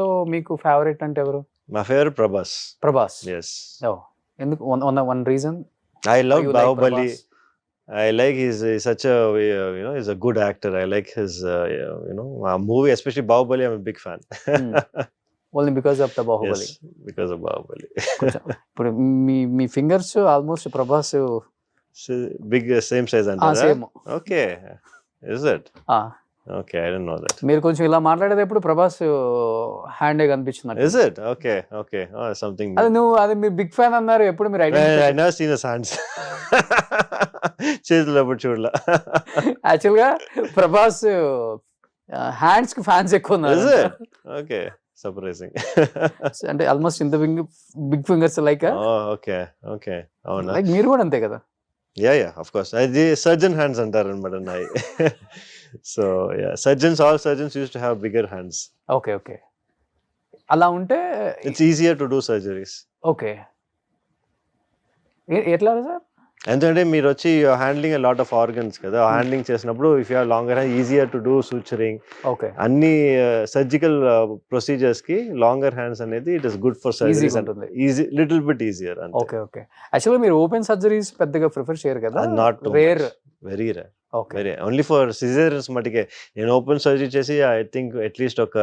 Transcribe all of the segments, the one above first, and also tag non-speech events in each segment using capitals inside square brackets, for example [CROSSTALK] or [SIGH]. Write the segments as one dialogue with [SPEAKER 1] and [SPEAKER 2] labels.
[SPEAKER 1] లో మీకు ఫేవరెట్ అంటే ఎవరు
[SPEAKER 2] మా ఫేవరెట్ ప్రభాస్
[SPEAKER 1] ప్రభాస్
[SPEAKER 2] ఎస్
[SPEAKER 1] ఓ ఎందుకు one one reason
[SPEAKER 2] I love Baahubali uh, you know he's a good actor. I like his uh, you know uh, movie, especially Bahubali. I'm a big fan.
[SPEAKER 1] Only because of the Baahubali
[SPEAKER 2] of Bahubali.
[SPEAKER 1] కొంచెం ఇప్పుడు మీ మీ fingers almost Prabhas
[SPEAKER 2] so, big uh, same size and
[SPEAKER 1] same
[SPEAKER 2] Okay, I didn't know that.
[SPEAKER 1] మీరు కొంచెం ఇలా మాట్లాడేటప్పుడు Prabhas హ్యాండే
[SPEAKER 2] Is it? Okay, okay. Oh, something.
[SPEAKER 1] అది. నువ్వు అది మీరు బిగ్ ఫ్యాన్ అన్నారు ఎప్పుడు మీరు
[SPEAKER 2] I never seen his hands. చేతులు ఎప్పుడు చూడలా
[SPEAKER 1] యాక్చువల్గా ప్రభాస్ హ్యాండ్స్కి ఫ్యాన్స్ ఎక్కువ ఉన్నారు?
[SPEAKER 2] ఓకే సర్ప్రైజింగ్
[SPEAKER 1] అంటే ఆల్మోస్ట్ ఇంత big big fingers like
[SPEAKER 2] okay okay అవునా
[SPEAKER 1] లైక్ మీరు కూడా అంతే కదా
[SPEAKER 2] యా యా ఆఫ్ కోర్స్ అది సర్జన్ హ్యాండ్స్ అంటారు అనమాట నాయి so surgeons all surgeons use to have bigger hands
[SPEAKER 1] okay okay అలా ఉంటే
[SPEAKER 2] it's easier to do surgeries
[SPEAKER 1] okay ఎట్లా సార్?
[SPEAKER 2] ఎందుకంటే మీరు వచ్చి హ్యాండ్లింగ్ లాట్ ఆఫ్ ఆర్గన్స్ కదా. హ్యాండ్లింగ్ చేసినప్పుడు if you longer hand easier to do suturing
[SPEAKER 1] okay
[SPEAKER 2] అన్ని surgical ప్రొసీజర్స్కి లాంగర్ హ్యాండ్స్ అనేది it is good for surgeries
[SPEAKER 1] ఉంటుంది.
[SPEAKER 2] Easy little bit easier
[SPEAKER 1] okay okay యాక్చువల్గా మీరు ఓపెన్ సర్జరీస్ పెద్దగా ప్రిఫర్ చేయరు కదా.
[SPEAKER 2] Not
[SPEAKER 1] rare
[SPEAKER 2] very rare very. Only for caesars మటుకే. నేను ఓపెన్ సర్జరీ చేసి ఐ థింక్ అట్లీస్ట్ ఒక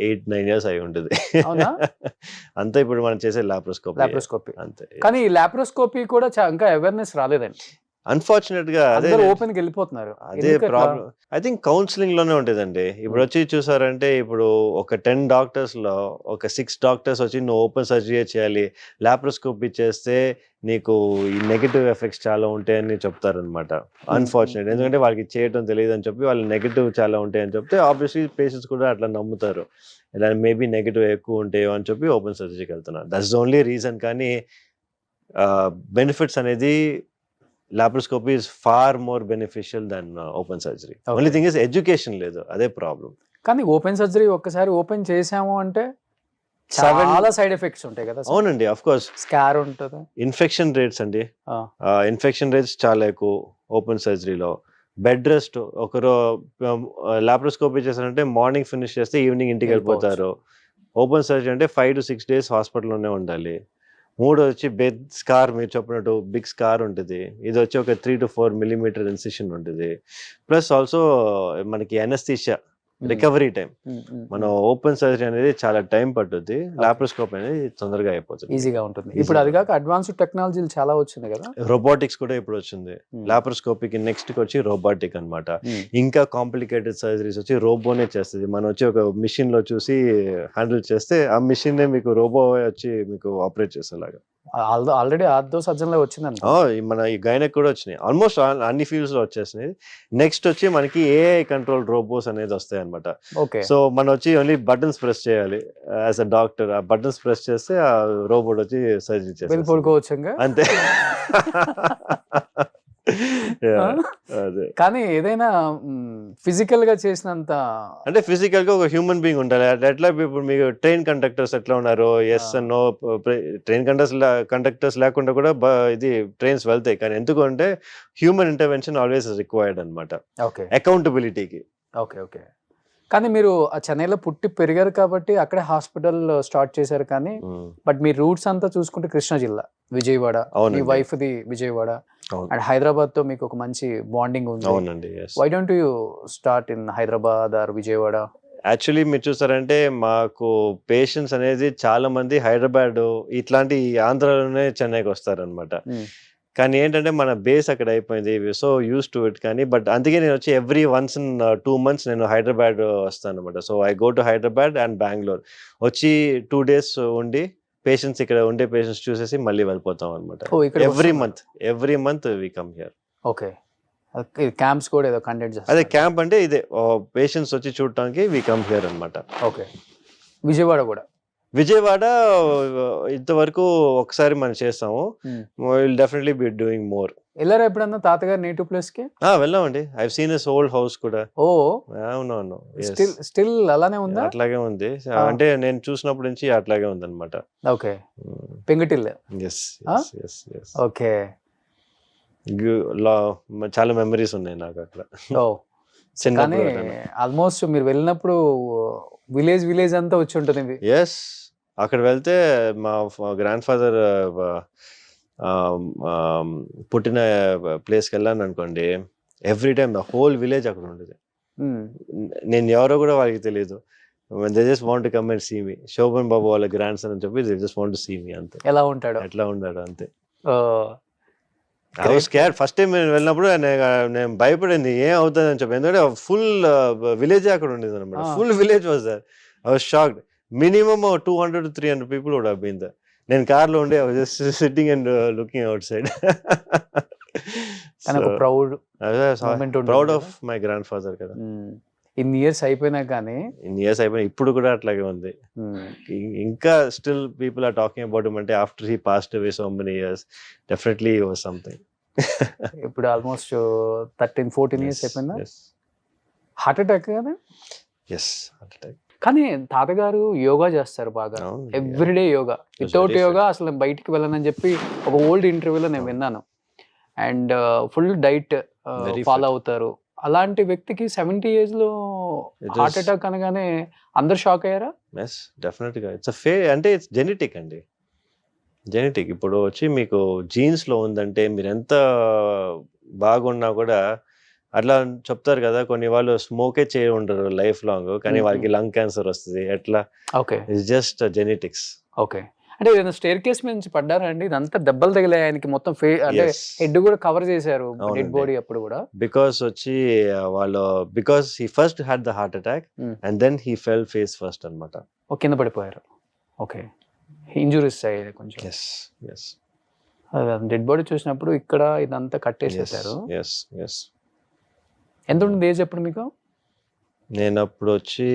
[SPEAKER 2] ఎయిట్ నైన్ ఇయర్స్ అయి ఉంటుంది? [LAUGHS] అంతా ఇప్పుడు మనం చేసే లాప్రోస్కోప్
[SPEAKER 1] లాప్రోస్కోపీ
[SPEAKER 2] అంతే.
[SPEAKER 1] కానీ ఈ లాప్రోస్కోపీ కూడా ఇంకా అవేర్నెస్ రాలేదండి.
[SPEAKER 2] అన్ఫార్చునేట్గా అదే
[SPEAKER 1] ఓపెన్ వెళ్ళిపోతున్నారు
[SPEAKER 2] అదే? ప్రాబ్లం ఐ థింక్ కౌన్సిలింగ్లోనే ఉంటుందండి ఇప్పుడు వచ్చి చూసారంటే ఇప్పుడు ఒక టెన్ డాక్టర్స్లో ఒక సిక్స్ డాక్టర్స్ వచ్చి నువ్వు ఓపెన్ సర్జరీ చేయాలి. లాప్రోస్కోపీ చేస్తే నీకు ఈ నెగిటివ్ ఎఫెక్ట్స్ చాలా ఉంటాయని చెప్తారనమాట అన్ఫార్చునేట్
[SPEAKER 1] mm.
[SPEAKER 2] ఎందుకంటే వాళ్ళకి చేయటం తెలియదు అని చెప్పి వాళ్ళు నెగిటివ్ చాలా ఉంటాయని చెప్తే ఆబ్వియస్లీ పేషెంట్స్ కూడా అట్లా నమ్ముతారు. ఇలా మేబీ నెగిటివ్ ఎక్కువ ఉంటాయో అని చెప్పి ఓపెన్ సర్జరీకి వెళ్తున్నారు. దట్స్ ఓన్లీ రీజన్ కానీ బెనిఫిట్స్ అనేది laparoscopy is far more beneficial than open surgery. Only thing is education లేదు అదే ప్రాబ్లం
[SPEAKER 1] కానీ ఓపెన్ సర్జరీ ఒక్కసారి ఓపెన్ చేసాము అంటే చాలా సైడ్ ఎఫెక్ట్స్ ఉంటాయి కదా
[SPEAKER 2] అవునండి అఫ్ కోర్స్
[SPEAKER 1] స్కార్ ఉంటుంది.
[SPEAKER 2] ఇన్ఫెక్షన్ రేట్స్ అండి. ఇన్ఫెక్షన్ రేట్స్ చాలా ఎక్కువ ఓపెన్ సర్జరీలో బెడ్ రెస్ట్ ఒకరు లాప్రోస్కోపీ చేశారంటే మార్నింగ్ ఫినిష్ చేస్తే ఈవినింగ్ ఇంటికి. వెళ్ళిపోతారు. ఓపెన్ సర్జరీ అంటే ఫైవ్ టు సిక్స్ డేస్ హాస్పిటల్లోనే ఉండాలి. మూడు వచ్చి బెడ్ స్కార్ మీరు చెప్పినట్టు బిగ్ స్కార్ ఉంటుంది. ఇది వచ్చి ఒక three to four millimetre incision ఉంటుంది. ప్లస్ ఆల్సో మనకి ఎనస్థీషియా రికవరీ టైం మనం ఓపెన్ సర్జరీ అనేది చాలా టైం పట్టుద్ది. లాప్రోస్కోప్ అనేది తొందరగా అయిపోతుంది.
[SPEAKER 1] ఈజీగా ఉంటుంది. ఇప్పుడు అది. కాక అడ్వాన్స్డ్ టెక్నాలజీలు చాలా వచ్చింది కదా?
[SPEAKER 2] రోబోటిక్స్ కూడా ఇప్పుడు వచ్చింది.
[SPEAKER 1] Hmm.
[SPEAKER 2] లాప్రోస్కోపీకి నెక్స్ట్ వచ్చి రోబోటిక్ అన్నమాట.
[SPEAKER 1] Hmm.
[SPEAKER 2] ఇంకా కాంప్లికేటెడ్ సర్జరీస్ వచ్చి రోబోనే చేస్తుంది. మనం వచ్చి ఒక మిషన్లో చూసి హ్యాండిల్ చేస్తే ఆ మిషన్ మీకు రోబో వచ్చి మీకు ఆపరేట్ చేసేలాగా.
[SPEAKER 1] ఆల్రెడీ ఆర్థో సర్జన్లో వచ్చిందండి
[SPEAKER 2] మన ఈ గైనక్ కూడా వచ్చినాయి. ఆల్మోస్ట్ అన్ని ఫీల్డ్స్లో వచ్చేసినాయి. నెక్స్ట్ వచ్చి మనకి ఏఐ కంట్రోల్ రోబోస్ అనేది వస్తాయి అనమాట
[SPEAKER 1] ఓకే.
[SPEAKER 2] సో మనం వచ్చి ఓన్లీ బటన్స్ ప్రెస్ చేయాలి. యాజ్ అ డాక్టర్ ఆ బటన్స్ ప్రెస్ చేస్తే ఆ రోబోట్ వచ్చి సర్జరీ
[SPEAKER 1] పడుకోవచ్చు ఇంకా
[SPEAKER 2] అంతే? [LAUGHS] [LAUGHS] అదే.
[SPEAKER 1] కానీ ఏదైనా ఫిజికల్గా చేసినంత
[SPEAKER 2] అంటే ఫిజికల్గా ఒక హ్యూమన్ బీయింగ్ ఉండాలి. ఎట్లా ఇప్పుడు మీకు ట్రైన్ కండక్టర్స్ ఎట్లా ఉన్నారు yes. No train conductors conductors లేకుండా కూడా ఇది ట్రైన్స్ వెళ్తాయి. కానీ ఎందుకు అంటే హ్యూమన్ ఇంటర్వెన్షన్ ఆల్వేస్ రిక్వైర్డ్ అనమాట
[SPEAKER 1] ఓకే.
[SPEAKER 2] అకౌంటబిలిటీకి
[SPEAKER 1] ఓకే ఓకే. కానీ మీరు ఆ చెన్నైలో పుట్టి పెరిగారు కాబట్టి అక్కడే హాస్పిటల్ స్టార్ట్ చేశారు కానీ బట్ మీ రూట్స్ అంతా చూసుకుంటే కృష్ణా జిల్లా విజయవాడ మీ
[SPEAKER 2] అవునండి.
[SPEAKER 1] Wife the Vijayawada. అండ్ హైదరాబాద్తో మీకు ఒక మంచి బాండింగ్ ఉంది. Why don't you start in Hyderabad or Vijayawada?
[SPEAKER 2] Actually మీరు చూసారంటే మాకు పేషెంట్స్ అనేది చాలా మంది హైదరాబాద్ ఇట్లాంటి ఆంధ్రాలోనే చెన్నైకి వస్తారనమాట. కానీ ఏంటంటే మన బేస్ అక్కడ అయిపోయింది. సో యూస్ టు ఇట్ కానీ బట్ అందుకే నేను వచ్చి every once in two months నేను హైదరాబాద్ వస్తాను అనమాట so I go to Hyderabad and Bengaluru వచ్చి టూ డేస్ ఉండి పేషెంట్స్ ఇక్కడ ఉండే పేషెంట్స్ చూసేసి మళ్ళీ వెళ్ళిపోతాం అనమాట every month every month we come here
[SPEAKER 1] okay. Camps కూడా ఏదో కండక్ట్
[SPEAKER 2] అదే
[SPEAKER 1] చేస్తారు
[SPEAKER 2] క్యాంప్ అంటే ఇదే పేషెంట్స్ వచ్చి చూడటానికి వి కమ్ హియర్ అనమాట
[SPEAKER 1] ఓకే. విజయవాడ కూడా?
[SPEAKER 2] విజయవాడ ఇంతవరకు ఒకసారి మనం చేస్తాము.
[SPEAKER 1] Hmm.
[SPEAKER 2] Will definitely be doing more
[SPEAKER 1] వెళ్ళారా ఎప్పుడన్నా తాతగారు నేటివ్ ప్లేస్కి
[SPEAKER 2] వెళ్ళామండి. I seen his old house కూడా.
[SPEAKER 1] ఓ.
[SPEAKER 2] అవునవును.
[SPEAKER 1] స్టిల్ స్టిల్ అలానే ఉందా?
[SPEAKER 2] అట్లాగే ఉంది. అంటే నేను చూసినప్పటి నుంచి అట్లాగే ఉంది అనమాట
[SPEAKER 1] ఓకే. పెంగటిల్
[SPEAKER 2] ఎస్
[SPEAKER 1] ఓకే
[SPEAKER 2] చాలా మెమరీస్ ఉన్నాయి నాకు అక్కడ.
[SPEAKER 1] ఓ. [LAUGHS] కానీ ఆల్మోస్ట్ మీరు వెళ్ళినప్పుడు విలేజ్ విలేజ్ అంతా వచ్చి ఉంటుంది
[SPEAKER 2] ఎస్ అక్కడ వెళ్తే మా గ్రాండ్ ఫాదర్ పుట్టిన ప్లేస్కి వెళ్ళాను అనుకోండి every time the whole village అక్కడ ఉండేది. నేను ఎవరో కూడా వాళ్ళకి తెలియదు they just want come and see me Sobhan Babu వాళ్ళ గ్రాండ్ సన్ అని చెప్పి they just want see me అంతే.
[SPEAKER 1] ఎలా ఉంటాడు?
[SPEAKER 2] ఎట్లా ఉన్నాడు అంతే. I was care first time నేను వెళ్ళినప్పుడు నేను భయపడింది ఏం అవుతుంది అని చెప్పి. ఎందుకంటే ఫుల్ విలేజ్ అక్కడ ఉండేది అనమాట. Full village was there I was shocked. Minimum two hundred three hundred people కూడా బీన్ దర్ నేను కార్లో ఉండే just sitting and looking outside
[SPEAKER 1] proud
[SPEAKER 2] proud of my grandfather కదా?
[SPEAKER 1] ఇన్ని ఇయర్స్ అయిపోయినా కానీ
[SPEAKER 2] ఇన్ ఇయర్స్ అయిపోయినా ఇప్పుడు కూడా అట్లాగే ఉంది. ఇం- ఇంకా still people are talking about అంటే after he passed away so many years definitely was something
[SPEAKER 1] ఇప్పుడు ఆల్మోస్ట్ థర్టీన్ ఫోర్టీన్ ఇయర్స్ అయిపోయిందా? హార్ట్ అటాక్ కదా?
[SPEAKER 2] ఎస్
[SPEAKER 1] కానీ తాతగారు యోగా చేస్తారు బాగా. ఎవ్రీడే యోగా. వితౌట్ యోగా అసలు బయటికి వెళ్ళనని చెప్పి ఒక ఓల్డ్ ఇంటర్వ్యూలో నేను విన్నాను. And full diet
[SPEAKER 2] Very
[SPEAKER 1] follow. అవుతారు. అలాంటి వ్యక్తికి సెవెంటీ
[SPEAKER 2] ఏజ్లో
[SPEAKER 1] హార్ట్ అటాక్ అనగానే అందరు షాక్ అయ్యారా?
[SPEAKER 2] ఎస్ డెఫినెట్గా ఇట్స్ ఫే అంటే ఇట్స్ జెనెటిక్ అండి. జెనెటిక్ ఇప్పుడు వచ్చి మీకు జీన్స్లో ఉందంటే మీరు ఎంత బాగున్నా కూడా అట్లా చెప్తారు కదా కొన్ని వాళ్ళు స్మోకే చేయ ఉండరు లైఫ్ లాంగ్ కానీ. వాళ్ళకి లంగ్ క్యాన్సర్ వస్తుంది. ఎట్లా?
[SPEAKER 1] Okay.
[SPEAKER 2] It's just genetics
[SPEAKER 1] okay. అంటే ఏదైనా స్టేర్ కేస్ మీద నుంచి పడ్డారా అండి ఇదంతా దెబ్బలు తగిలాయి ఆయనకి మొత్తం ఫే అంటే హెడ్ కూడా కవర్ చేశారు డెడ్. బాడీ అప్పుడు కూడా.
[SPEAKER 2] బికాస్ వచ్చి వాళ్ళు because he first had the heart attack. And then he fell face first అనమాట
[SPEAKER 1] ఓ కింద పడిపోయారు. ఓకే. ఇంజురీస్ అయ్యాయి కొంచెం.
[SPEAKER 2] ఎస్ ఎస్
[SPEAKER 1] డెడ్ బాడీ చూసినప్పుడు ఇక్కడ ఇదంతా కట్టేసేసారు
[SPEAKER 2] ఎస్ ఎస్
[SPEAKER 1] ఎంత ఉంటుంది ఏజ్ అప్పుడు మీకు?
[SPEAKER 2] నేను అప్పుడు వచ్చి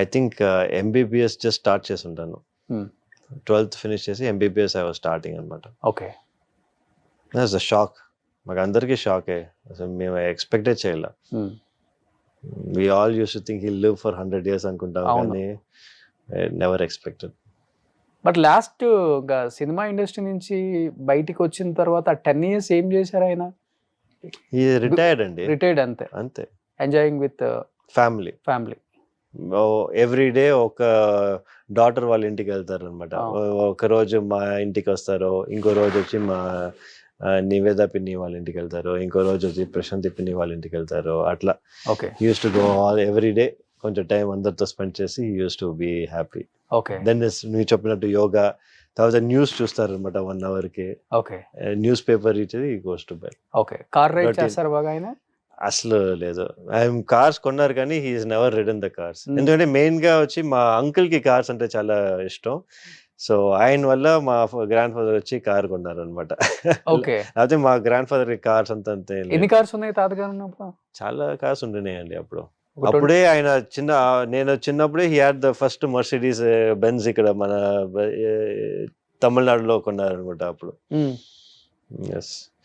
[SPEAKER 2] I think MBBS just start చేసి ఉంటాను. ట్వెల్త్ ఫినిష్ చేసి ఎంబీబీఎస్ ఐ వాజ్ స్టార్టింగ్ అనమాట
[SPEAKER 1] ఓకే
[SPEAKER 2] ద షాక్ మాకు అందరికీ షాకే అసలు మేము ఎక్స్పెక్టే చేయాల. We all use to think he live for hundred years అనుకుంటాం. కానీ never expected
[SPEAKER 1] but last cinema industry నుంచి బయటికి వచ్చిన తర్వాత టెన్ ఇయర్స్ ఏం చేశారు ఆయన?
[SPEAKER 2] రిటైర్డ్ అండి.
[SPEAKER 1] రిటైర్డ్ అంతే.
[SPEAKER 2] అంతే.
[SPEAKER 1] Enjoying with
[SPEAKER 2] family
[SPEAKER 1] family
[SPEAKER 2] every day ఒక డాటర్ వాళ్ళ ఇంటికి వెళ్తారు అనమాట. ఒక రోజు మా ఇంటికి వస్తారు ఇంకో రోజు వచ్చి మా నివేద పిన్ని వాళ్ళ ఇంటికి వెళ్తారు ఇంకో రోజు వచ్చి ప్రశాంతి పిన్ని వాళ్ళ ఇంటికి వెళ్తారు అట్లా.
[SPEAKER 1] Okay
[SPEAKER 2] use to go all every day కొంచెం టైం అందరితో స్పెండ్ చేసి use to be happy
[SPEAKER 1] okay
[SPEAKER 2] then నువ్వు చెప్పినట్టు యోగా తర్వాత న్యూస్ చూస్తారు అనమాట వన్ అవర్కి
[SPEAKER 1] ఓకే
[SPEAKER 2] న్యూస్ పేపర్ ఇచ్చేది goes to bed
[SPEAKER 1] okay. Car ride. చేస్తారు బాగా ఆయన?
[SPEAKER 2] అసలు లేదు. ఆయన కార్స్ కొన్నారు కానీ he's never ridden the cars. ఎందుకంటే మెయిన్గా వచ్చి మా అంకుల్కి కార్స్ అంటే చాలా ఇష్టం. సో ఆయన వల్ల మా గ్రాండ్ ఫాదర్ వచ్చి కార్ కొన్నారు అనమాట
[SPEAKER 1] ఓకే.
[SPEAKER 2] లేకపోతే మా గ్రాండ్ ఫాదర్కి కార్స్ అంత.
[SPEAKER 1] ఎన్ని కార్స్ ఉన్నాయి తాతగారు?
[SPEAKER 2] చాలా కార్స్ ఉండినాయండి అప్పుడు. అప్పుడే ఆయన చిన్న నేను చిన్నప్పుడే he had the first Mercedes Benz ఇక్కడ మన తమిళనాడులో కొన్నారు అనమాట అప్పుడు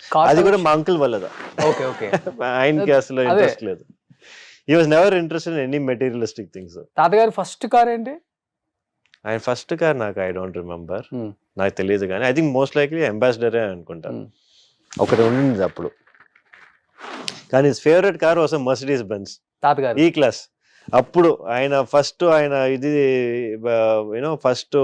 [SPEAKER 1] Car
[SPEAKER 2] అది కూడా మా అంకుల్ వల్లదా?
[SPEAKER 1] ఓకే ఓకే [LAUGHS]
[SPEAKER 2] ఆయనకి అసలు. ఇంట్రెస్ట్ లేదు. He was never interested in any materialistic things
[SPEAKER 1] తాతగారు ఫస్ట్ కార్ ఏంటి?
[SPEAKER 2] ఆయన ఫస్ట్ కార్ నాకు ఐ డోంట్ రిమెంబర్
[SPEAKER 1] Hmm.
[SPEAKER 2] నాకు తెలియదు కానీ ఐ థింక్ మోస్ట్ లైక్లీ అంబాసిడరే అనుకుంటాను
[SPEAKER 1] Hmm.
[SPEAKER 2] ఒకటి ఉండింది అప్పుడు. కానీ his favourite car was Mercedes Benz
[SPEAKER 1] తాతగారు.
[SPEAKER 2] E class. అప్పుడు ఆయన ఫస్ట్ ఆయన ఇది యూనో ఫస్ట్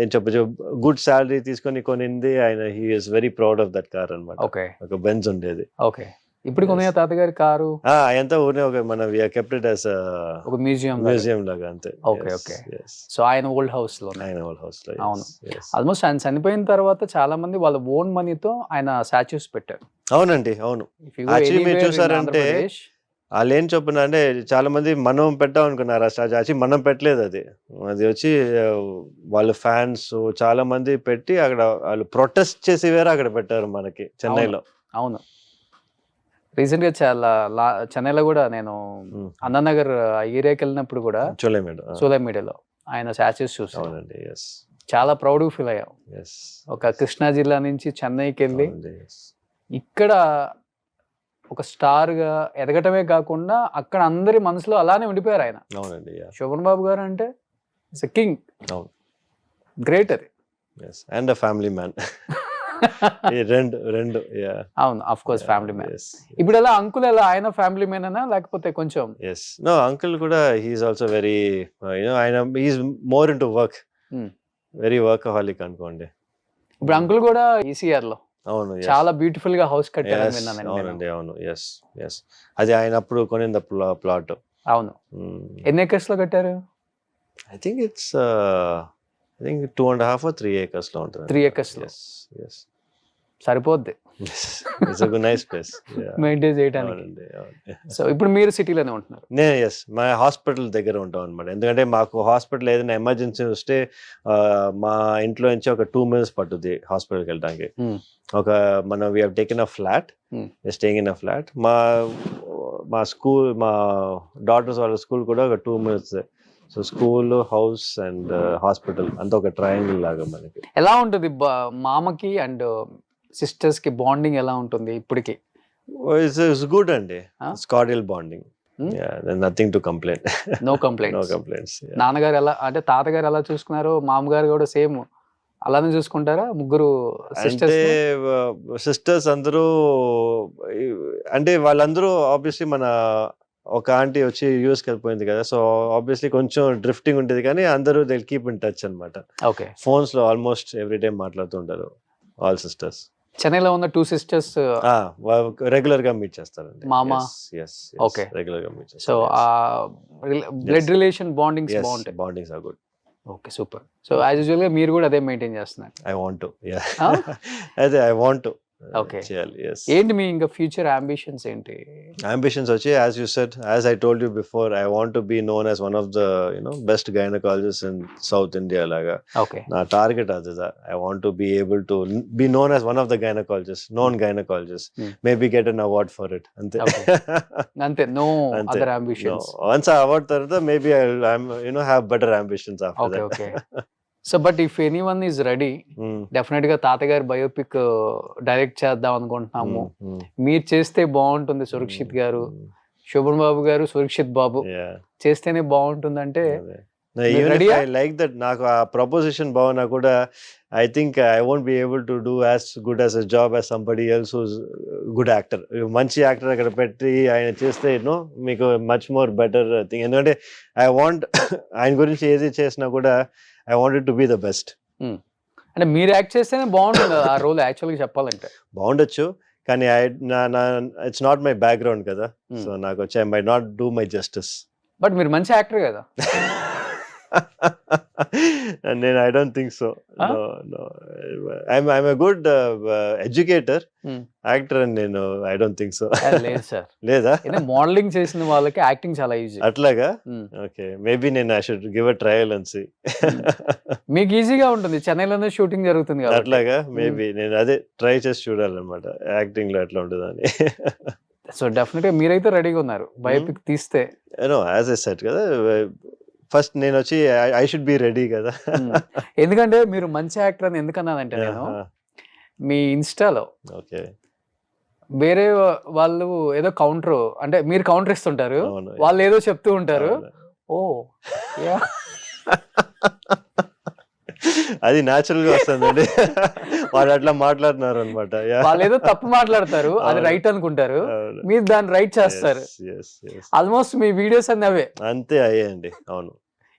[SPEAKER 2] ఏం చెప్పచ్చు గుడ్ శాలరీ తీసుకొని కొనింది ఆయన. He is very proud of that car అన్నమాట.
[SPEAKER 1] ఓకే.
[SPEAKER 2] ఒక బెంజ్ ఉండేది.
[SPEAKER 1] ఓకే. ఇప్పుడు కొన్నాయా తాతగారి కారు?
[SPEAKER 2] ఎంత ఊరినే ఒక మన కెప్ట్ ఇట్ యాజ్
[SPEAKER 1] ఒక మ్యూజియం
[SPEAKER 2] మ్యూజియం లాగా అంతే.
[SPEAKER 1] Okay, okay. సో ఆయన ఓల్డ్ హౌస్లో
[SPEAKER 2] ఆయన వాళ్ళ హౌస్లో
[SPEAKER 1] అవును. ఆల్మోస్ట్ ఆయన చనిపోయిన తర్వాత చాలా మంది వాళ్ళ ఓన్ మనీతో ఆయన స్టాచ్యూస్ పెట్టారు.
[SPEAKER 2] అవునండి అవును. Actually మీరు చూసారంటే వాళ్ళు ఏం చెప్పిన అంటే చాలా మంది మనం పెట్టాం అనుకున్నారు ఆ యాక్చువల్లీ మనం పెట్టలేదు అది. అది వచ్చి వాళ్ళ ఫ్యాన్స్ చాలా మంది పెట్టి అక్కడ వాళ్ళు ప్రొటెస్ట్ చేసి వేరే అక్కడ పెట్టారు మనకి చెన్నైలో.
[SPEAKER 1] అవును. రీసెంట్గా చాలా లా- చెన్నైలో కూడా నేను. అన్నానగర్ ఆ ఏరియాకి వెళ్ళినప్పుడు కూడా
[SPEAKER 2] చూలే మేడం.
[SPEAKER 1] సోలై మీడియాలో ఆయన స్టాచ్యూస్ చూసాను చాలా ప్రౌడ్ ఫీల్ అయ్యాం.
[SPEAKER 2] ఎస్
[SPEAKER 1] ఒక కృష్ణా జిల్లా నుంచి చెన్నైకి వెళ్ళి ఇక్కడ ఒక స్టార్గా ఎదగటమే కాకుండా అక్కడ అందరి మనసులో అలానే ఉండిపోయారు ఆయన.
[SPEAKER 2] అవునండి
[SPEAKER 1] శోభన్ బాబు గారు అంటే ఇట్స్ కింగ్.
[SPEAKER 2] అవును.
[SPEAKER 1] గ్రేట్ అది.
[SPEAKER 2] Yes and a family man రెండు రెండు యా.
[SPEAKER 1] అవును అఫ్ కోర్స్ ఫ్యామిలీ మ్యాన్ ఇప్పుడు ఎలా అంకుల్ ఎలా ఆయన ఫ్యామిలీ మ్యానేనా లేకపోతే కొంచెం?
[SPEAKER 2] ఎస్ నో అంకుల్ కూడా he's also very you know ఆయన he's more into work
[SPEAKER 1] Hmm.
[SPEAKER 2] Very workaholic అనుకోండి.
[SPEAKER 1] ఇప్పుడు అంకుల్ కూడా ఈసీఆర్లో.
[SPEAKER 2] అవును.
[SPEAKER 1] చాలా బ్యూటిఫుల్గా హౌస్ నేను.
[SPEAKER 2] అవునండి అవును ఎస్ ఎస్ అది ఆయన అప్పుడు కొనింది ప్లాట్.
[SPEAKER 1] అవును. ఎన్ని ఎకర్స్లో కట్టారు?
[SPEAKER 2] I think it's I think two and half three ఏకర్స్లో ఉంటుంది
[SPEAKER 1] Three acres లో. సరిపోద్ది.
[SPEAKER 2] ఇట్స్ నైస్ ప్లేస్
[SPEAKER 1] మెయింటైన్ చేయడానికి సో ఇప్పుడు మీరు సిటీలోనే ఉంటున్నారు.
[SPEAKER 2] నేను ఎస్ మా హాస్పిటల్ దగ్గర ఉంటాం అనమాట ఎందుకంటే మాకు హాస్పిటల్ ఏదైనా ఎమర్జెన్సీ వస్తే మా ఇంట్లో నుంచి ఒక టూ మినిట్స్ పట్టుద్ది హాస్పిటల్కి వెళ్ళడానికి
[SPEAKER 1] Hmm.
[SPEAKER 2] ఒక మనం we taken a flat. Staying in a flat మా మా స్కూల్ మా డాటర్స్ వాళ్ళ స్కూల్ కూడా ఒక two minutes so school house and hospital అంతా ఒక ట్రయాంగిల్ లాగా మనకి.
[SPEAKER 1] ఎలా ఉంటుంది మామకి అండ్ సిస్టర్స్కి బాండింగ్ ఎలా ఉంటుంది ఇప్పటికి?
[SPEAKER 2] ఇట్స్ గుడ్ అండి? స్కాడియల్ bonding? Nothing to complaint
[SPEAKER 1] no
[SPEAKER 2] no
[SPEAKER 1] complaint
[SPEAKER 2] complaints
[SPEAKER 1] నాన్నగారు ఎలా అంటే తాతగారు ఎలా చూసుకున్నారో మామగారు కూడా సేమ్ అలానే చూసుకుంటారా ముగ్గురు
[SPEAKER 2] అంటే
[SPEAKER 1] సిస్టర్స్
[SPEAKER 2] సిస్టర్స్ అందరూ అంటే వాళ్ళందరూ ఆబ్వియస్లీ మన ఒక ఆంటీ వచ్చి యూఎస్కి వెళ్ళిపోయింది కదా సో ఆబ్వియస్లీ కొంచెం డ్రిఫ్టింగ్ ఉంటుంది కానీ అందరూ దే కీప్ ఇన్ టచ్ అనమాట
[SPEAKER 1] ఓకే.
[SPEAKER 2] ఫోన్స్లో ఆల్మోస్ట్ ఎవ్రీ టైం మాట్లాడుతుంటారు ఆల్ సిస్టర్స్
[SPEAKER 1] చెన్నైలో ఉన్న టూ సిస్టర్స్
[SPEAKER 2] రెగ్యులర్గా మీట్ చేస్తారండి.
[SPEAKER 1] మామ. Okay.
[SPEAKER 2] రెగ్యులర్గా మీట్
[SPEAKER 1] సో ఆ బ్లడ్ రిలేషన్ బాండింగ్స్
[SPEAKER 2] చేస్తారు
[SPEAKER 1] బాగుంటాయి.
[SPEAKER 2] Bondings are good
[SPEAKER 1] okay super so as యూజువల్గా మీరు కూడా అదే మెయింటైన్ చేస్తున్నారు.
[SPEAKER 2] I want? [LAUGHS] అదే ఐ వాంట్. చేయాలి
[SPEAKER 1] ఏంటి మీ ఇంకా ఫ్యూచర్ అంబిషన్స్ ఏంటి
[SPEAKER 2] ambitions వచ్చి said as i told you before i want to be known as one of the you know best gynecologists in south india laga
[SPEAKER 1] okay
[SPEAKER 2] నా target అది to be able to n- be known as one of the gynecologists known gynecologists
[SPEAKER 1] Hmm.
[SPEAKER 2] maybe get an award for it అంతే.
[SPEAKER 1] అంతే no. Other. Ambitions
[SPEAKER 2] once i award తర్వాత maybe i'll i'm you know have better ambitions
[SPEAKER 1] so but if anyone is ready. డెఫినెట్గా తాతగారి biopic direct చేద్దాం అనుకుంటున్నాము
[SPEAKER 2] Hmm. Hmm.
[SPEAKER 1] మీరు చేస్తే బాగుంటుంది సురక్షిత్ గారు
[SPEAKER 2] Hmm.
[SPEAKER 1] శోభన్ బాబు గారు సురక్షిత్ బాబు చేస్తేనే బాగుంటుందంటే
[SPEAKER 2] లైక్ దట్ నాకు ఆ ప్రపోజిషన్ బాగున్నా కూడా I think I won't be able to do as good as a job as somebody else who's good actor మంచి యాక్టర్ అక్కడ పెట్టి ఆయన చేస్తే నో మీకు మచ్ మోర్ బెటర్ థింగ్ ఎందుకంటే ఐ వాంట్ [COUGHS] ఆయన గురించి ఏది చేసినా కూడా I wanted to be the best
[SPEAKER 1] అంటే మీరు యాక్ట్ చేస్తేనే బాగుంటుంది ఆ రోల్ యాక్చువల్గా చెప్పాలంటే.
[SPEAKER 2] బాగుండొచ్చు కానీ ఐ నా నా ఇట్స్ నాట్ మై బ్యాక్గ్రౌండ్ కదా.
[SPEAKER 1] Hmm.
[SPEAKER 2] సో నాకు వచ్చి I my not do my justice
[SPEAKER 1] but మీరు మంచి యాక్టర్ కదా. [LAUGHS] [LAUGHS]
[SPEAKER 2] నేను I don't think so I'm I'm a good educator
[SPEAKER 1] Hmm.
[SPEAKER 2] Actor అని నేను ఐ డోంట్ థింక్ సో
[SPEAKER 1] లేదు సార్ [LAUGHS]
[SPEAKER 2] లేదా?
[SPEAKER 1] మోడలింగ్ చేసిన వాళ్ళకి యాక్టింగ్ చాలా ఈజీ
[SPEAKER 2] అట్లాగా? ఓకే మేబీ నేను I should give a trial అని సి
[SPEAKER 1] మీకు ఈజీగా ఉంటుంది. చెన్నైలోనే షూటింగ్ జరుగుతుంది కాబట్టి.
[SPEAKER 2] అట్లాగా? మేబీ నేను అదే ట్రై చేసి చూడాలన్నమాట. యాక్టింగ్లో ఎట్లా ఉంటుందని.
[SPEAKER 1] సో డెఫినెట్గా మీరైతే రెడీగా ఉన్నారు. బయోపిక్ తీస్తే.
[SPEAKER 2] నో యాజ్ ఎ సెట్ కదా ఫస్ట్ నేను వచ్చి ఐ షుడ్ బి రెడీ కదా.
[SPEAKER 1] ఎందుకంటే మీరు మంచి యాక్టర్ అని ఎందుకన్నానంటే [LAUGHS] నేను మీ ఇన్స్టాలో
[SPEAKER 2] ఓకే.
[SPEAKER 1] వేరే వాళ్ళు ఏదో కౌంటర్ అంటే మీరు కౌంటర్ ఇస్తుంటారు వాళ్ళు ఏదో చెప్తూ ఉంటారు. ఓ యా. [LAUGHS]
[SPEAKER 2] అది న్యాచురల్గా వస్తుందండి. వాళ్ళు అట్లా మాట్లాడుతున్నారు అనమాట
[SPEAKER 1] వాళ్ళు ఏదో తప్పు మాట్లాడతారు అది. రైట్ అనుకుంటారు. మీరు దాన్ని రైట్ చేస్తారు. ఆల్మోస్ట్ మీ వీడియోస్ అన్ని అవే.
[SPEAKER 2] అంతే అయ్యాయండి అవును.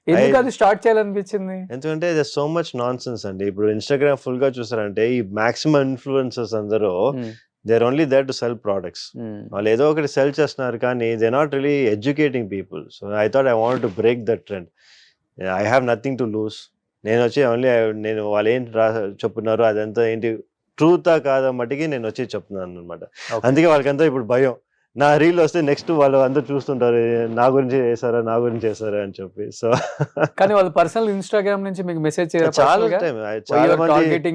[SPEAKER 1] ఎందుకు అది స్టార్ట్ చేయాలనిపించింది?
[SPEAKER 2] ఎందుకంటే సో మచ్ నాన్ సెన్స్ అండి. ఇప్పుడు ఇన్స్టాగ్రామ్ ఫుల్గా చూసారంటే ఈ మాక్సిమం ఇన్ఫ్లుయెన్సర్స్ అందరూ. They are only there to sell products. వాళ్ళు ఏదో ఒకటి సెల్ చేస్తున్నారు కానీ they not really educating people so I thought I want to break that trend I have nothing to lose నేను వచ్చి ఓన్లీ నేను వాళ్ళు ఏం రా చెప్తున్నారు అదంతా ఏంటి ట్రూతా కాదా మట్టికి నేను వచ్చి చెప్తున్నాను అనమాట. అందుకే వాళ్ళకంతా ఇప్పుడు భయం. నా రీల్ వస్తే నెక్స్ట్ వాళ్ళు అందరూ చూస్తుంటారు "ఏ, నా గురించి చేశారా నా గురించి చేశారా? అని చెప్పి. సో [LAUGHS]
[SPEAKER 1] కానీ వాళ్ళు పర్సనల్ ఇన్స్టాగ్రామ్ నుంచి మీకు మెసేజ్
[SPEAKER 2] చాలా టైం చాలా మంది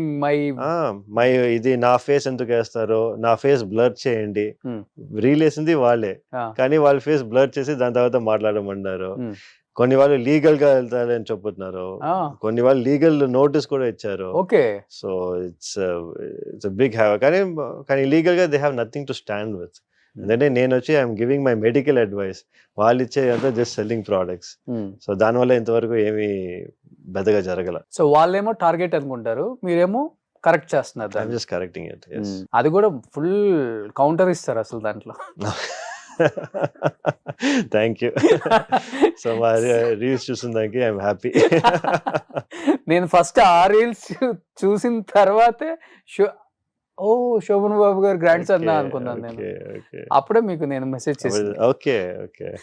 [SPEAKER 1] మై
[SPEAKER 2] ఇది నా ఫేస్ ఎందుకు వేస్తారు నా ఫేస్ బ్లర్ చేయండి.
[SPEAKER 1] Hmm.
[SPEAKER 2] రీల్ వేసింది వాళ్ళే. కానీ వాళ్ళ ఫేస్ బ్లర్ చేసి దాని తర్వాత మాట్లాడమన్నారు.
[SPEAKER 1] Hmm.
[SPEAKER 2] కొన్ని వాళ్ళు లీగల్గా వెళ్తారని చెప్తున్నారు కొన్ని వాళ్ళు లీగల్ నోటీస్ కూడా ఇచ్చారు.
[SPEAKER 1] Okay.
[SPEAKER 2] So it's it's big have కానీ కానీ లీగల్గా they have nothing to stand with ఎందుకంటే నేను వచ్చి I'm giving my medical advice వాళ్ళు ఇచ్చే అంతా జస్ట్ సెల్లింగ్ ప్రోడక్ట్స్ సో దానివల్ల ఇంతవరకు ఏమీ పెద్దగా జరగల.
[SPEAKER 1] సో వాళ్ళేమో టార్గెట్ అనుకుంటారు. మీరేమో కరెక్ట్ చేస్తున్నారు మ్మ్. అది కూడా ఫుల్ కౌంటర్ ఇస్తారు అసలు దాంట్లో. [LAUGHS]
[SPEAKER 2] థ్యాంక్ యూ సో మా రీల్స్ చూసిన దానికి ఐఎమ్ హ్యాపీ
[SPEAKER 1] నేను ఫస్ట్ ఆ రీల్స్ చూసిన తర్వాతే షో ఓ శోభన్ బాబు గారు గ్రాండ్ సన్ అనుకున్నాను నేను. అప్పుడే మీకు నేను మెసేజ్ చేసాను
[SPEAKER 2] ఓకే ఓకే.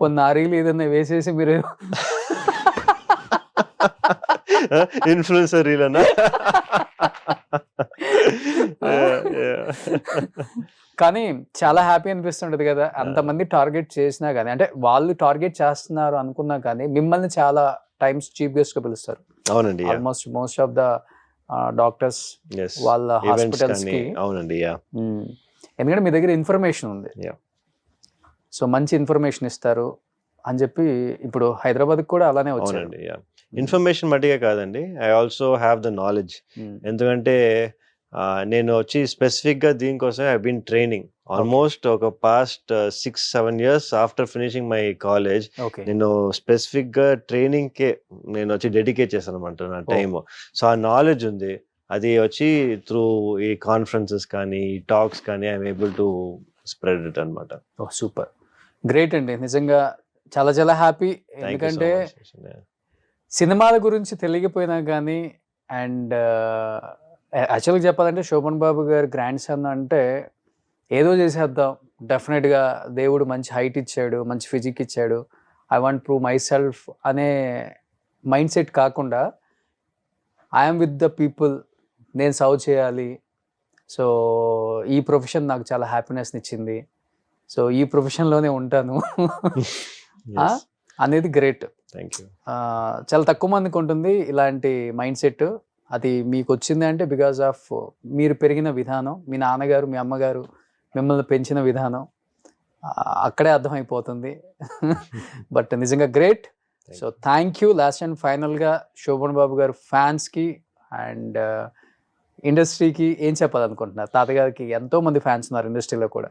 [SPEAKER 1] పొన్న ఆ రీల్ ఏదన్నా వేసేసి మీరు [LAUGHS]
[SPEAKER 2] ఇన్ఫ్లుయెన్సర్ రీలనా [LAUGHS] [LAUGHS]
[SPEAKER 1] కానీ చాలా హ్యాపీ అనిపిస్తుంటది కదా. అంతమంది టార్గెట్ చేసినా కానీ అంటే వాళ్ళు టార్గెట్ చేస్తున్నారు అనుకున్నా కానీ మిమ్మల్ని చాలా టైమ్స్ చీఫ్ గెస్ట్గా పిలుస్తారు.
[SPEAKER 2] అవునండి
[SPEAKER 1] almost most of the doctors వాళ్ళ హాస్పిటల్స్కి
[SPEAKER 2] అవునండి యా
[SPEAKER 1] మ్మ్. ఎందుకంటే మీ దగ్గర ఇన్ఫర్మేషన్ ఉంది. సో మంచి ఇన్ఫర్మేషన్ ఇస్తారు అని చెప్పి ఇప్పుడు హైదరాబాద్ కూడా అలానే
[SPEAKER 2] యా ఇన్ఫర్మేషన్ మట్టిగా కాదండి. I also have the knowledge. ఎందుకంటే నేను వచ్చి స్పెసిఫిక్గా దీనికోసం ఐ బీన్ ట్రైనింగ్ ఆల్మోస్ట్ ఒక past six seven years after finishing my college నేను స్పెసిఫిక్గా ట్రైనింగ్కే నేను వచ్చి డెడికేట్ చేశాను అనమాట నా టైం సో ఆ నాలెడ్జ్ ఉంది. అది వచ్చి త్రూ ఈ కాన్ఫరెన్సెస్ కానీ ఈ టాక్స్ కానీ I'm able to spread it అనమాట
[SPEAKER 1] ఓ సూపర్ గ్రేట్ అండి. నిజంగా చాలా చాలా హ్యాపీ ఎందుకంటే సినిమాల గురించి తెలియకపోయినా కానీ అండ్ యాక్చువల్గా చెప్పాలంటే శోభన్ బాబు గారి గ్రాండ్ సన్ అంటే ఏదో చేసేద్దాం. డెఫినెట్గా దేవుడు మంచి హైట్ ఇచ్చాడు మంచి ఫిజిక్ ఇచ్చాడు. I want prove myself అనే మైండ్ సెట్ కాకుండా ఐఎమ్ విత్ ద పీపుల్ నేను సర్వ్ చేయాలి. సో ఈ ప్రొఫెషన్ నాకు చాలా హ్యాపీనెస్ని ఇచ్చింది. సో ఈ ప్రొఫెషన్లోనే ఉంటాను? [LAUGHS] అనేది గ్రేట్
[SPEAKER 2] థ్యాంక్ యూ
[SPEAKER 1] చాలా తక్కువ మందికి ఉంటుంది ఇలాంటి మైండ్ సెట్ అది మీకు వచ్చింది అంటే బికాజ్ ఆఫ్ మీరు పెరిగిన విధానం మీ నాన్నగారు మీ అమ్మగారు మిమ్మల్ని పెంచిన విధానం అక్కడే అర్థమైపోతుంది. [LAUGHS] బట్ నిజంగా great so thank you last and ఫైనల్గా శోభన్ బాబు గారు ఫ్యాన్స్కి అండ్ ఇండస్ట్రీకి ఏం చెప్పాలనుకుంటున్నారు? తాతగారికి ఎంతో మంది ఫ్యాన్స్ ఉన్నారు ఇండస్ట్రీలో కూడా.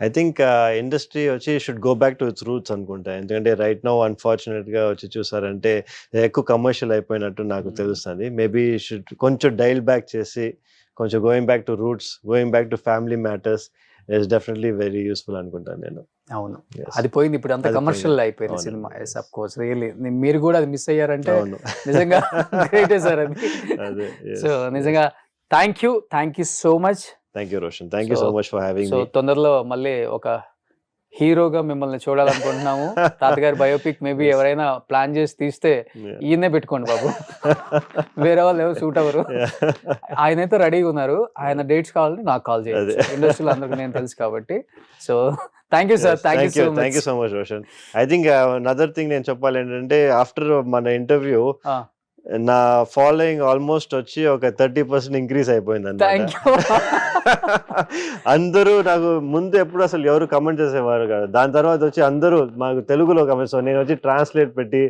[SPEAKER 2] ఐ థింక్ ఇండస్ట్రీ వచ్చి should go back to its roots అనుకుంటా. ఎందుకంటే రైట్ నో అన్ఫార్చునేట్గా వచ్చి చూసారంటే ఎక్కువ కమర్షియల్ అయిపోయినట్టు నాకు. తెలుస్తుంది. మేబీ షుడ్ కొంచెం డైల్ బ్యాక్ చేసి కొంచెం going back to roots going back to family matters is definitely very useful అనుకుంటాను నేను.
[SPEAKER 1] అవును. అది పోయింది ఇప్పుడు అంత కమర్షియల్ అయిపోయింది cinema. Yes. Of course really మీరు కూడా అది మిస్ అయ్యారంటే
[SPEAKER 2] అవును.
[SPEAKER 1] నిజంగా [LAUGHS] గ్రేటే సార్ అదే. సో నిజంగా thank you thank you so much
[SPEAKER 2] thank you Roshan thank you so much for having
[SPEAKER 1] so తొందరలో మళ్ళీ ఒక హీరోగా మిమ్మల్ని చూడాలనుకుంటున్నాము. [LAUGHS] తాతగారి బయోపిక్ మేబీ. ఎవరైనా ప్లాన్ చేసి తీస్తే ఈయనే పెట్టుకోండి బాబు. [LAUGHS] వేరే వాళ్ళు ఎవరు సూట్ అవ్వరు. ఆయన అయితే రెడీగా ఉన్నారు. ఆయన డేట్స్ కావాలంటే నాకు కాల్
[SPEAKER 2] అదే.
[SPEAKER 1] ఇండస్ట్రీలో అందరికి నేను తెలుసు కాబట్టి. So thank you sir thank you so
[SPEAKER 2] thank you so much Roshan I think another thing నేను చెప్పాలి ఏంటంటే ఆఫ్టర్ మన ఇంటర్వ్యూ. నా ఫాలోయింగ్ ఆల్మోస్ట్ వచ్చి ఒక థర్టీ పర్సెంట్ ఇంక్రీజ్ అయిపోయింది అనమాట [LAUGHS] అందరూ నాకు ముందు ఎప్పుడు అసలు ఎవరు కమెంట్ చేసేవారు కాదు. దాని తర్వాత వచ్చి అందరూ మాకు తెలుగులో కమెంట్స్ నేను వచ్చి ట్రాన్స్లేట్ పెట్టి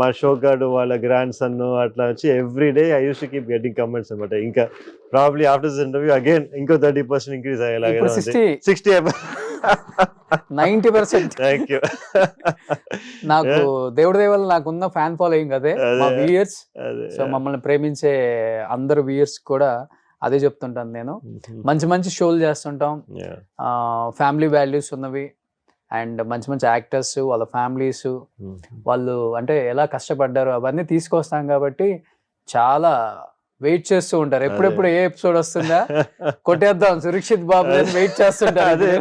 [SPEAKER 2] మా షోగాడు వాళ్ళ గ్రాండ్ సన్ అట్లా వచ్చి every day I use to keep getting comments అనమాట ఇంకా probably after this interview again ఇంకో థర్టీ పర్సెంట్ ఇంక్రీజ్ అయ్యేలాగా
[SPEAKER 1] సిక్స్టీ నైన్టీ పర్సెంట్. నాకు దేవుడి దేవాల నాకున్న ఫ్యాన్ ఫాలోయింగ్ అదే మా. వ్యూయర్స్ సో మమ్మల్ని ప్రేమించే అందరు వ్యూయర్స్ కూడా అదే చెప్తుంటాను నేను. మంచి మంచి షోలు చేస్తుంటాం. ఫ్యామిలీ వాల్యూస్ ఉన్నవి. అండ్ మంచి మంచి యాక్టర్స్ వాళ్ళ ఫ్యామిలీస్
[SPEAKER 2] Mhm.
[SPEAKER 1] వాళ్ళు అంటే ఎలా కష్టపడ్డారు అవన్నీ తీసుకొస్తాం కాబట్టి చాలా వెయిట్ చేస్తూ ఉంటారు. ఎప్పుడెప్పుడు ఏ ఎపిసోడ్ వస్తుందా? [LAUGHS] కొట్టేద్దాం. సురక్షిత్ బాబు వెయిట్ చేస్తుంటారు
[SPEAKER 2] అదే.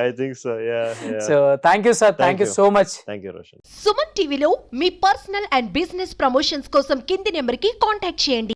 [SPEAKER 2] I think so yeah
[SPEAKER 1] so thank you sir. So much
[SPEAKER 2] thank you Roshan
[SPEAKER 3] Suman టీవీలో మీ పర్సనల్ అండ్ బిజినెస్ ప్రమోషన్స్ కోసం కింది నెంబర్కి కాంటాక్ట్ చేయండి.